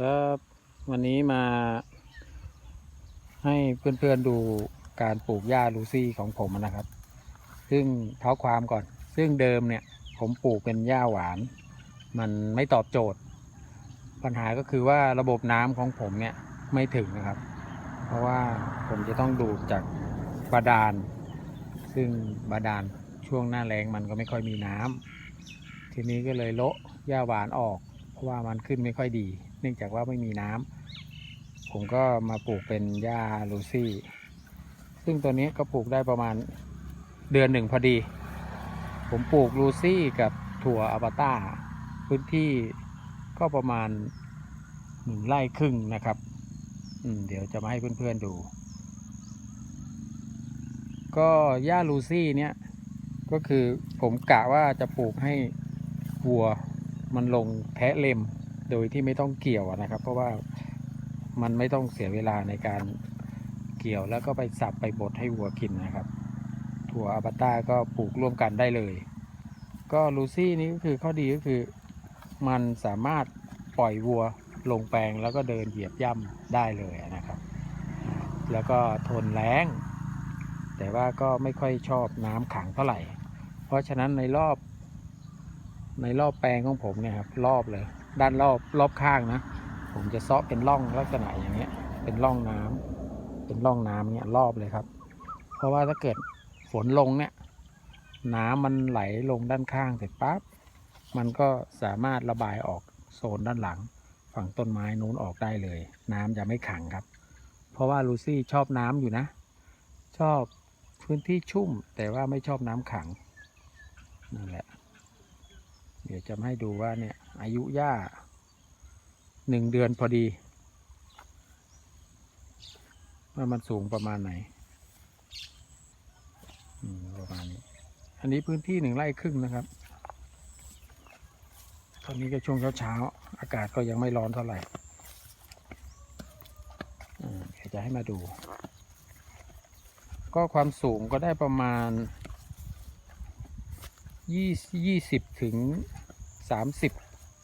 ครับวันนี้มา ให้เพื่อนๆดูการปลูกหญ้าลูซี่ของผมนะครับ ซึ่งเท้าความก่อน ซึ่งเดิมเนี่ย ผมปลูกเป็นหญ้าหวาน มันไม่ตอบโจทย์ ปัญหาก็คือว่าระบบน้ำของผมเนี่ยไม่ถึงนะครับ เพราะว่าผมจะต้องดูดจากบาดาล ซึ่งบาดาลช่วงหน้าแรงมันก็ไม่ค่อยมีน้ำทีนี้ก็เลยโละหญ้าหวานออก เพราะว่ามันขึ้นไม่ค่อยดี เนื่องจากว่าไม่มีน้ำผมก็มาปลูกเป็นหญ้าลูซี่ ซึ่งตัวนี้ก็ปลูกได้ประมาณเดือนหนึ่งพอดี ผมปลูกลูซี่กับถั่วอัลบาต้า พื้นที่ก็ประมาณหนึ่งไร่ครึ่งนะครับเดี๋ยวจะมาให้เพื่อนๆดู ก็หญ้าลูซี่เนี่ยก็คือผมกะว่าจะปลูกให้วัวมันลงแทะเล็ม โดยที่ไม่ต้องเกี่ยวนะครับ เพราะว่ามันไม่ต้องเสียเวลาในการเกี่ยวแล้วก็ไปสับไปบดให้วัวกินนะครับ ถั่วอาบาต้าก็ปลูกร่วมกันได้เลย ก็ลูซี่นี้ก็คือข้อดีก็คือ มันสามารถปล่อยวัวลงแปลงแล้วก็เดินเหยียบย่ำได้เลยนะครับ แล้วก็ทนแล้งแต่ว่าก็ไม่ค่อยชอบน้ำขังเท่าไหร่ เพราะฉะนั้นในรอบในรอบแปลงของผมเนี่ยครับรอบเลย ด้านรอบรอบข้างนะ ผมจะเซาะเป็นร่องลักษณะอย่างเงี้ย เป็นร่องน้ำเป็นร่องน้ำเนี่ยรอบเลยครับ เพราะว่าถ้าเกิดฝนลงเนี่ย น้ำมันไหลลงด้านข้างเสร็จปั๊บมันก็สามารถระบายออกโซนด้านหลัง ฝั่งต้นไม้นู้นออกได้เลย น้ำจะไม่ขังครับ เพราะว่าลูซี่ชอบน้ำอยู่นะ ชอบพื้นที่ชุ่มแต่ว่าไม่ชอบน้ำขังนั่นแหละ เดี๋ยวจะให้ดูว่าเนี่ยอายุหญ้าหนึ่งเดือนพอดีว่ามันสูงประมาณไหนประมาณนี้ อันนี้พื้นที่หนึ่งไร่ครึ่งนะครับ ตอนนี้ก็ช่วงเช้าๆ อากาศก็ยังไม่ร้อนเท่าไหร่เดี๋ยวจะให้มาดู ก็ความสูงก็ได้ประมาณ ยี่ยี่สิบถึงสามสิบ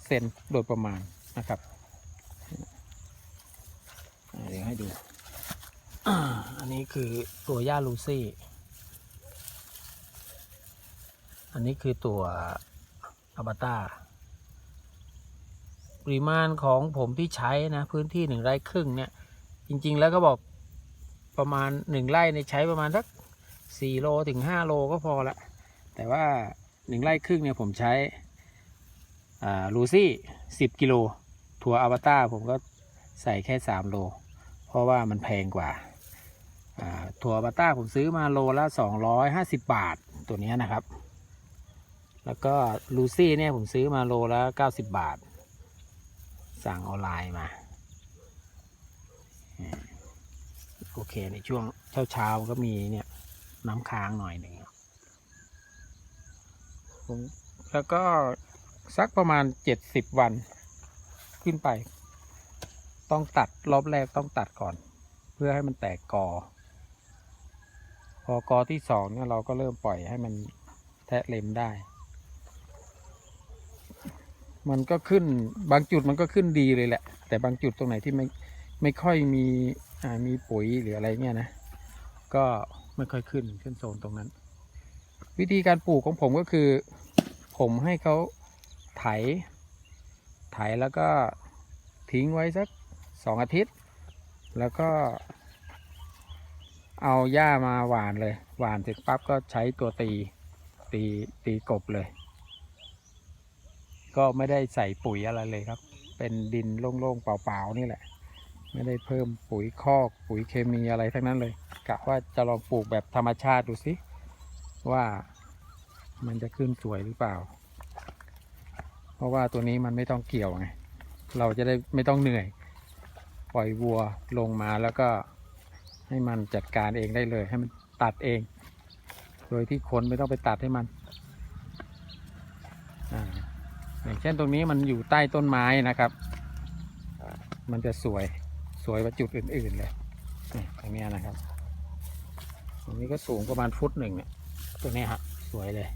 เซนโดยประมาณนะครับเดี๋ยวให้ดู อันนี้คือตัวย่าลูซี่ อันนี้คือตัวอบาตาปริมาณของผมที่ใช้นะ พื้นที่หนึ่งไร่ครึ่งเนี่ย จริง ๆ แล้วก็บอกประมาณหนึ่งไร่ในใช้ประมาณสักสี่โลถึงห้าโลก็พอละ แต่ว่า หนึ่งไร่ครึ่งเนี่ยผมใช้อ่าลูซี่สิบกิโลถั่วอวตารผมก็ใส่แค่สามโล เพราะว่ามันแพงกว่าอ่าถั่วอวตารผมซื้อมาโลละสองร้อยห้าสิบบาทตัวนี้นะครับ แล้วก็ลูซี่เนี่ยผมซื้อมาโลละเก้าสิบบาท สั่งออนไลน์มาโอเคในช่วงเช้าๆก็มีเนี่ยน้ำค้างหน่อยหนึ่ง ผม แล้วก็สักประมาณเจ็ดสิบวันขึ้นไป ต้องตัดรอบแรกต้องตัดก่อน เพื่อให้มันแตกกอ พอกอที่สองเนี่ยเราก็เริ่มปล่อยให้มันแทะเล็มได้ มันก็ขึ้นบางจุดมันก็ขึ้นดีเลยแหละ แต่บางจุดตรงไหนที่ไม่ไม่ค่อยมีมีปุ๋ยหรืออะไรเงี้ยนะ ก็ไม่ค่อยขึ้นขึ้นโซนตรงนั้น วิธีการปลูกของผมก็คือ ผมให้เขาไถ ไถแล้วก็ทิ้งไว้สักสองอาทิตย์ แล้วก็ เอาหญ้ามาหว่านเลย หว่านเสร็จปั๊บก็ใช้ตัวตี ตีตีกบเลย ก็ไม่ได้ใส่ปุ๋ยอะไรเลยครับ เป็นดินโล่งๆเปล่าๆนี่แหละ ไม่ได้เพิ่มปุ๋ยคอก ปุ๋ยเคมีอะไรทั้งนั้นเลยกะว่าจะลองปลูกแบบธรรมชาติดูสิ ว่ามันจะขึ้นสวยหรือเปล่า เพราะว่าตัวนี้มันไม่ต้องเกี่ยวไง เราจะได้ไม่ต้องเหนื่อย ปล่อยวัวลงมาแล้วก็ให้มันจัดการเองได้เลย ให้มันตัดเอง โดยที่คนไม่ต้องไปตัดให้มันอย่างเช่นตรงนี้มันอยู่ใต้ต้นไม้นะครับ มันจะสวยสวยกว่าจุดอื่น ๆ เลยตรงเนี้ยนะครับ ตรงนี้ก็สูงประมาณฟุตหนึ่งเนี่ย ตัวนี้ฮะสวยเลย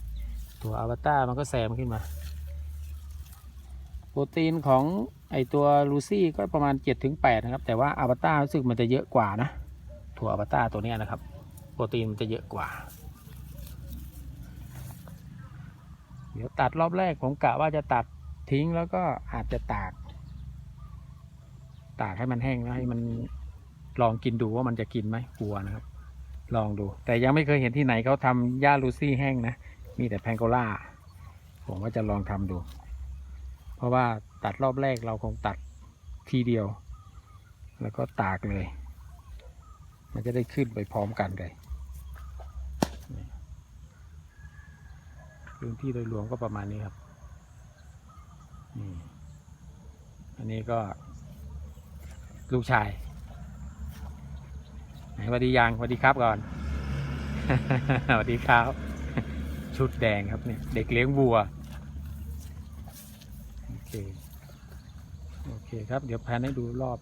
ตัวอวตารมันก็แซมขึ้นมา โปรตีนของไอตัวลูซี่ก็ประมาณ 7-8 นะครับ แต่ว่าอาบาต้ารู้สึกมันจะเยอะกว่านะ ถั่วอาบาต้าตัวนี้นะครับ โปรตีนมันจะเยอะกว่า เดี๋ยวตัดรอบแรกผมกะว่าจะตัดทิ้งแล้วก็อาจจะตาก ตากให้มันแห้งแล้วให้มันลองกินดูว่ามันจะกินไหมกลัวนะครับ ลองดู แต่ยังไม่เคยเห็นที่ไหนเขาทำหญ้าลูซี่แห้งนะ มีแต่แพงโกล่า ผมว่าจะลองทำดู เพราะว่าตัดรอบแรกเราคงตัดทีเดียว แล้วก็ตากเลย มันจะได้ขึ้นไปพร้อมกันเลยพื้นที่โดยรวมก็ประมาณนี้ครับนี่อันนี้ก็ลูกชาย สวัสดียังสวัสดีครับก่อนสวัสดีครับ ชุดแดงครับเนี่ย เด็กเลี้ยงวัว โอเค โอเคครับ เดี๋ยวแพนให้ดูรอบ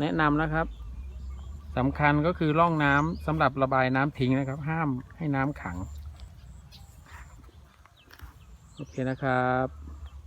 แนะนำนะครับสำคัญก็คือร่องน้ำสำหรับระบายน้ำทิ้งนะครับ ห้ามให้น้ำขัง โอเคนะครับ